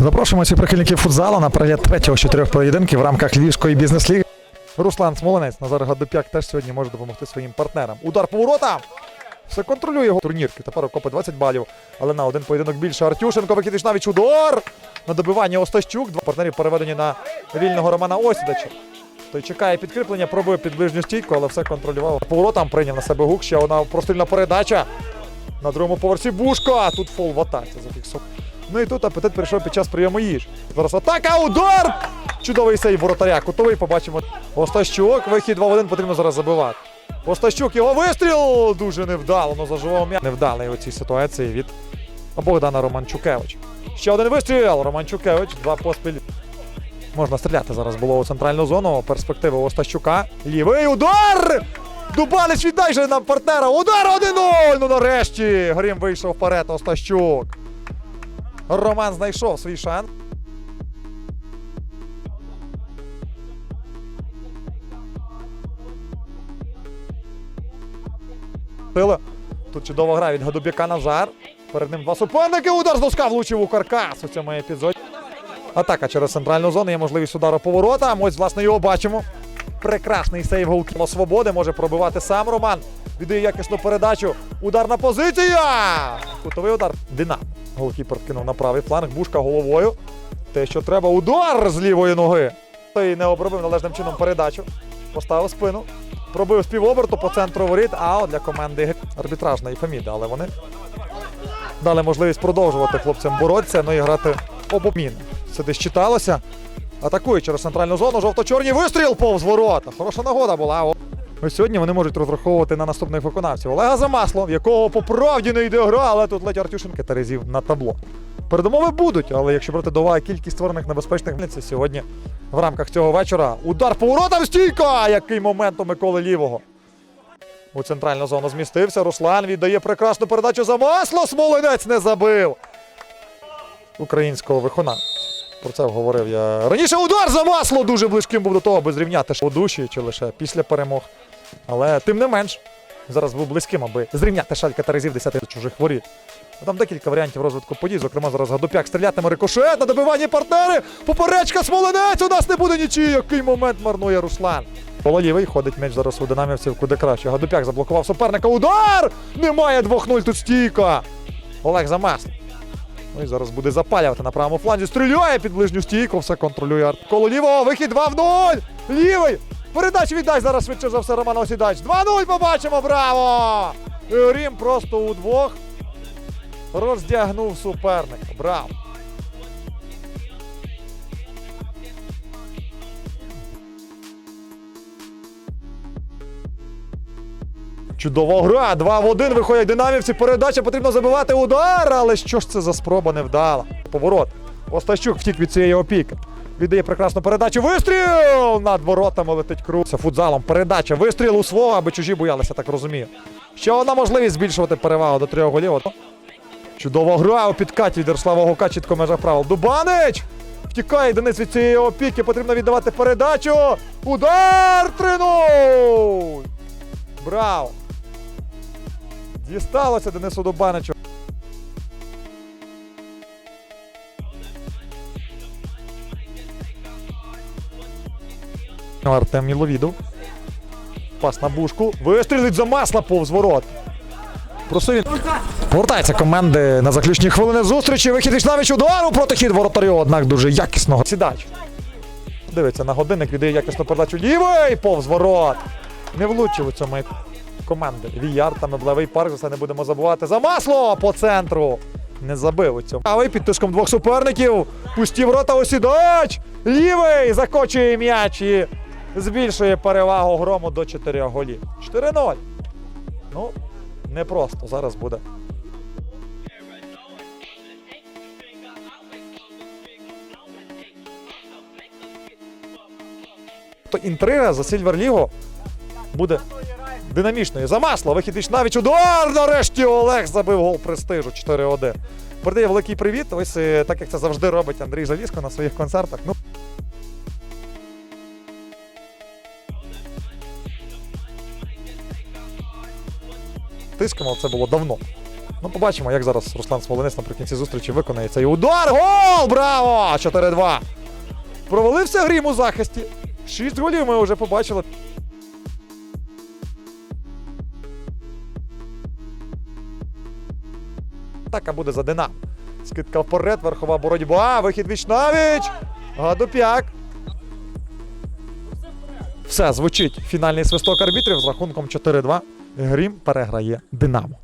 Запрошуємо всіх прихильників футзалу на перегляд третього з чотирьох поєдинків в рамках Львівської бізнес-ліги. Руслан Смоленець, Назар Гадопяк теж сьогодні може допомогти своїм партнерам. Удар по воротам! Все контролює його турнірки. Тепер окопи 20 балів. Але на один поєдинок більше. Артюшенко викидиш навіть удар! На добивання Остащук. Два партнерів переведені на вільного Романа Осідача. Той чекає підкріплення, пробує під ближню стійку, але все контролював. По воротам прийняв на себе гук. Ще одна прострільна передача. На другому поверсі Бушка. Тут фол в атаці зафіксував. Ну і тут апетит прийшов під час прийому їж. Зараз атака, удар! Чудовий сейв воротаря. Кутовий побачимо. Остащук, вихід 2 в 1 потрібно зараз забивати. Остащук, його вистріл! Дуже невдало, ну заживав м'яч. Невдалий у цій ситуації від Богдана Романчукевича. Ще один вистріл. Романчукевич, два поспіль. Можна стріляти зараз було у центральну зону. Перспективи Остащука. Лівий удар! Дубанич віддай же нам партнера. Удар 1-0! Ну нарешті! Грім вийшов вперед. Остащук. Роман знайшов свій шанс. Сила. Тут чудова гра від Гадубяка Назар. Перед ним два суперники. Удар з доска влучив у каркас у цьому епізоді. Атака через центральну зону. Є можливість удару поворота. Ось, власне, його бачимо. Прекрасний сейв голкіла свободи. Може пробивати сам Роман. Віддає якісну передачу. Ударна позиція. Кутовий удар. Динамо. Голкіпер вкинув на правий фланг. Бушка головою. Те, що треба. Удар з лівої ноги. Той не обробив належним чином передачу. Поставив спину. Пробив співоберту по центру воріт. А для команди арбітражна і Феміда. Але вони дали можливість продовжувати хлопцям боротися, ну і грати обмін. Це десь читалося. Атакує через центральну зону. Жовто-чорний вистріл повз ворота. Хороша нагода була. Ось сьогодні вони можуть розраховувати на наступних виконавців. Олега Замасло, в якого по правді не йде гра, але тут ледь Артюшенка Терезів на табло. Передумови будуть, але якщо брати до уваги кількість створених небезпечних місць сьогодні в рамках цього вечора. Удар по воротам стійка! Який момент у Миколи Лівого. У центральну зону змістився. Руслан віддає прекрасну передачу за масло. Смоленець не забив. Українського вихона. Про це говорив я. Раніше удар за масло дуже близьким був до того, аби зрівняти у душі чи лише після перемог. Але тим не менш, зараз був близьким, аби зрівняти шалька Терезів 10 чужих воріт. Там декілька варіантів розвитку подій. Зокрема, зараз Гадопяк стрілятиме рикошет на добиванні партнери. Поперечка Смоленець! У нас не буде нічиї. Який момент марнує Руслан. Пололівий ходить м'яч зараз у динамівців куди краще. Гадопяк заблокував суперника. Удар! Немає 2-0 тут стійка. Олег Замас. Ну і зараз буде запалювати на правому фланзі. Стріляє під ближню стійку, все контролює арт. Коло лівого, вихід 2 в 0. Лівий. Передачу віддай зараз швидше за все Роман Осідач. 2-0 побачимо, браво! Рім просто удвох роздягнув суперника. Браво! Чудова гра. 2 в 1 виходять динамівці. Передача потрібно забивати удар. Але що ж це за спроба невдала? Поворот. Остащук втік від цієї опіки. Віддає прекрасну передачу. Вистріл! Над воротами летить круг. Це футзалом. Передача. Вистріл у свого, аби чужі боялися, так розумію. Ще одна можливість збільшувати перевагу до трьох голів. Чудова гра у підкаті від Ярослава Гука, чітко в межах правил. Дубанич! Втікає Денис від цієї опіки. Потрібно віддавати передачу. Удар 3-0! Браво! Дісталося Денису Дубаничу. Артем Міловідов. Пас на бушку. Вистрілить за масла повз ворот. Просив він. Повертається команди на заключні хвилини зустрічі. Вихід Вічнавіч удару проти хід воротарю, однак дуже якісного. Сідач. Дивиться на годинник, віддає якісну передачу. Лівий повз ворот. Не влучив у цьому команди. Віяр та меблевий парк. За це не будемо забувати. За масло по центру. Не забив у цьому. Правий під тиском двох суперників. Пусті ворота осідач. Лівий закочує м'яч і збільшує перевагу грому до 4 голів. 4-0. Ну, непросто. Зараз буде. То інтрига за Сільверлігу буде динамічною. За масло, вихід навіть удар. Нарешті Олег забив гол престижу 4-1. Передає великий привіт. Ось е, так як це завжди робить Андрій Заліско на своїх концертах. Ну, тиском, це було давно. Ну, побачимо, як зараз Руслан Смоленець наприкінці зустрічі виконає цей удар. Гол! Браво! 4-2. Провалився грім у захисті. Шість голів ми вже побачили. Атака буде за Динамо. Скидка вперед, верхова боротьба, вихід віч навіч. Гадоп'як. Все, звучить фінальний свисток арбітрів з рахунком 4-2. Грім переграє Динамо.